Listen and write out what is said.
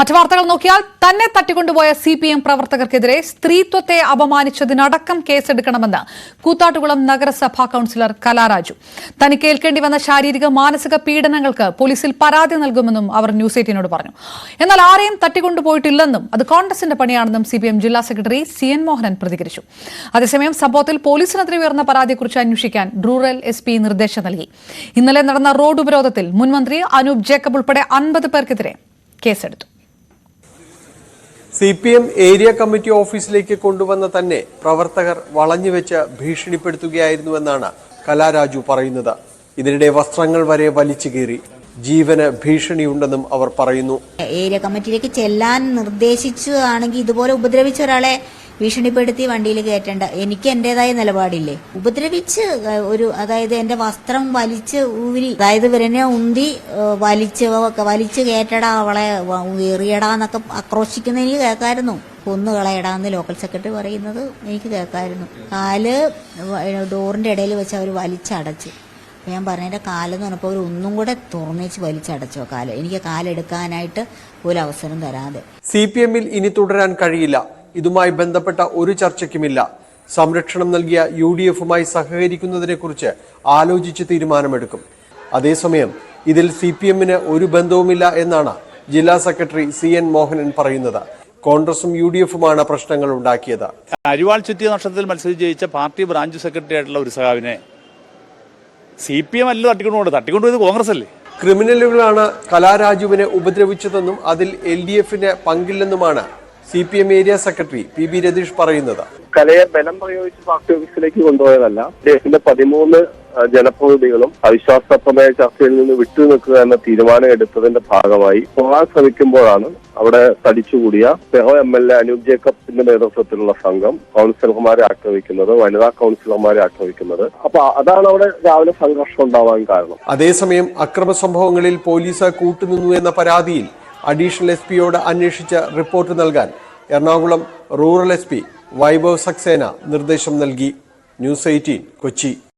മറ്റു വാർത്തകൾ നോക്കിയാൽ തന്നെ തട്ടിക്കൊണ്ടുപോയ സി പി എം പ്രവർത്തകർക്കെതിരെ സ്ത്രീത്വത്തെ അപമാനിച്ചതിനടക്കം കേസെടുക്കണമെന്ന് കൂത്താട്ടുകുളം നഗരസഭാ കൌൺസിലർ കലാരാജു. തനിക്ക് ഏൽക്കേണ്ടി വന്ന ശാരീരിക മാനസിക പീഡനങ്ങൾക്ക് പോലീസിൽ പരാതി നൽകുമെന്നും അവർ ന്യൂസ് എയ്റ്റീനോട് പറഞ്ഞു. എന്നാൽ ആരെയും തട്ടിക്കൊണ്ടുപോയിട്ടില്ലെന്നും അത് കോൺഗ്രസിന്റെ പണിയാണെന്നും സി ജില്ലാ സെക്രട്ടറി സി എൻ മോഹനൻ പ്രതികരിച്ചു. അതേസമയം സംഭവത്തിൽ പോലീസിനെതിരെ ഉയർന്ന പരാതിയെക്കുറിച്ച് അന്വേഷിക്കാൻ റൂറൽ എസ് പി നിർദ്ദേശം നൽകി. ഇന്നലെ നടന്ന റോഡ് ഉപരോധത്തിൽ മുൻമന്ത്രി അനൂപ് ജേക്കബ് ഉൾപ്പെടെ അൻപത് പേർക്കെതിരെ കേസെടുത്തു. C P M area committee ഓഫീസിലേക്ക് കൊണ്ടുവന്ന തന്നെ പ്രവർത്തകർ വളഞ്ഞുവെച്ച് ഭീഷണിപ്പെടുത്തുകയായിരുന്നുവെന്നാണ് കലാരാജു പറയുന്നത്. ഇതിനിടെ വസ്ത്രങ്ങൾ വരെ വലിച്ചു കീറി. ജീവന് ഭീഷണിയുണ്ടെന്നും അവർ പറയുന്നു. ഏരിയ കമ്മിറ്റിയിലേക്ക് ചെല്ലാൻ നിർദ്ദേശിച്ചു ആണെങ്കിൽ ഇതുപോലെ ഉപദ്രവിച്ച ഒരാളെ ഭീഷണിപ്പെടുത്തി വണ്ടിയിൽ കയറ്റേണ്ട. എനിക്ക് എന്റേതായ നിലപാടില്ലേ? ഉപദ്രവിച്ച് ഒരു അതായത് എന്റെ വസ്ത്രം വലിച്ച് ഊരി അതായത് ഇവരെന്നെ ഉന്തി വലിച്ച് വലിച്ച് കയറ്റടാ അവളെ എറിയടാ എന്നൊക്കെ ആക്രോശിക്കുന്ന എനിക്ക് കേൾക്കായിരുന്നു. കൊന്നു കളയടാന്ന് ലോക്കൽ സെക്രട്ടറി പറയുന്നത് എനിക്ക് കേൾക്കായിരുന്നു. കാൽ ഡോറിന്റെ ഇടയിൽ വെച്ച് അവർ വലിച്ചടച്ച്. ഞാൻ പറഞ്ഞ എന്റെ കാലെന്ന് പറഞ്ഞപ്പോൾ അവർ ഒന്നും കൂടെ തുറന്നേച്ച് വലിച്ചടച്ചോ കാൽ? എനിക്ക് കാലെടുക്കാനായിട്ട് ഒരു അവസരം തരാതെ. സി പി എമ്മിൽ ഇനി തുടരാൻ കഴിയില്ല. ഇതുമായി ബന്ധപ്പെട്ട ഒരു ചർച്ചയ്ക്കുമില്ല. സംരക്ഷണം നൽകിയ യു ഡി എഫുമായി സഹകരിക്കുന്നതിനെക്കുറിച്ച് ആലോചിച്ച് തീരുമാനമെടുക്കും. അതേസമയം ഇതിൽ സി പി എമ്മിന് ഒരു ബന്ധവുമില്ല എന്നാണ് ജില്ലാ സെക്രട്ടറി സി എൻ മോഹനൻ പറയുന്നത്. കോൺഗ്രസും യു ഡി എഫുമാണ് പ്രശ്നങ്ങൾ ഉണ്ടാക്കിയത്. അരിവാൾ ചുറ്റിയ നക്ഷത്രത്തിൽ മത്സരിച്ച് ജയിച്ച പാർട്ടി ബ്രാഞ്ച് സെക്രട്ടറി ആയിട്ടുള്ള ഒരു സഹാവിനെ സി പി എം അല്ല തട്ടിക്കൊണ്ടുപോയത്. തട്ടിക്കൊണ്ടുപോയത് കോൺഗ്രസ് അല്ലേ ക്രിമിനലുകളാണ് കലാരാജുവിനെ ഉപദ്രവിച്ചതെന്നും അതിൽ എൽ ഡി എഫിന് പങ്കില്ലെന്നുമാണ് C P M area secretary P B Ratheesh പറയുന്നത്. കലയെ ബലം പ്രയോഗിച്ച് പാർട്ടി ഓഫീസിലേക്ക് കൊണ്ടുപോയതല്ല അദ്ദേഹത്തിന്റെ പതിമൂന്ന് ജനപ്രതിനിധികളും അവിശ്വാസ പ്രമേയ ചർച്ചയിൽ നിന്ന് വിട്ടു നിൽക്കുക എന്ന തീരുമാനം എടുത്തതിന്റെ ഭാഗമായി പോകാൻ ശ്രമിക്കുമ്പോഴാണ് അവിടെ തടിച്ചുകൂടിയ പെഹോ എം എൽ എ അനൂപ് ജേക്കബിന്റെ നേതൃത്വത്തിലുള്ള സംഘം കൗൺസിലർമാരെ ആക്രമിക്കുന്നത് വനിതാ കൗൺസിലർമാരെ ആക്രമിക്കുന്നത്. അപ്പൊ അതാണ് അവിടെ രാവിലെ സംഘർഷം ഉണ്ടാവാൻ കാരണം. അതേസമയം അക്രമ സംഭവങ്ങളിൽ പോലീസ് കൂട്ടുനിന്നു എന്ന പരാതിയിൽ അഡീഷണൽ എസ് പിയോട് അന്വേഷിച്ച് റിപ്പോർട്ട് നൽകാൻ Ernakulam rural S P Vaibhav Saxena നിർദ്ദേശം നൽകി. News eighteen Kochi.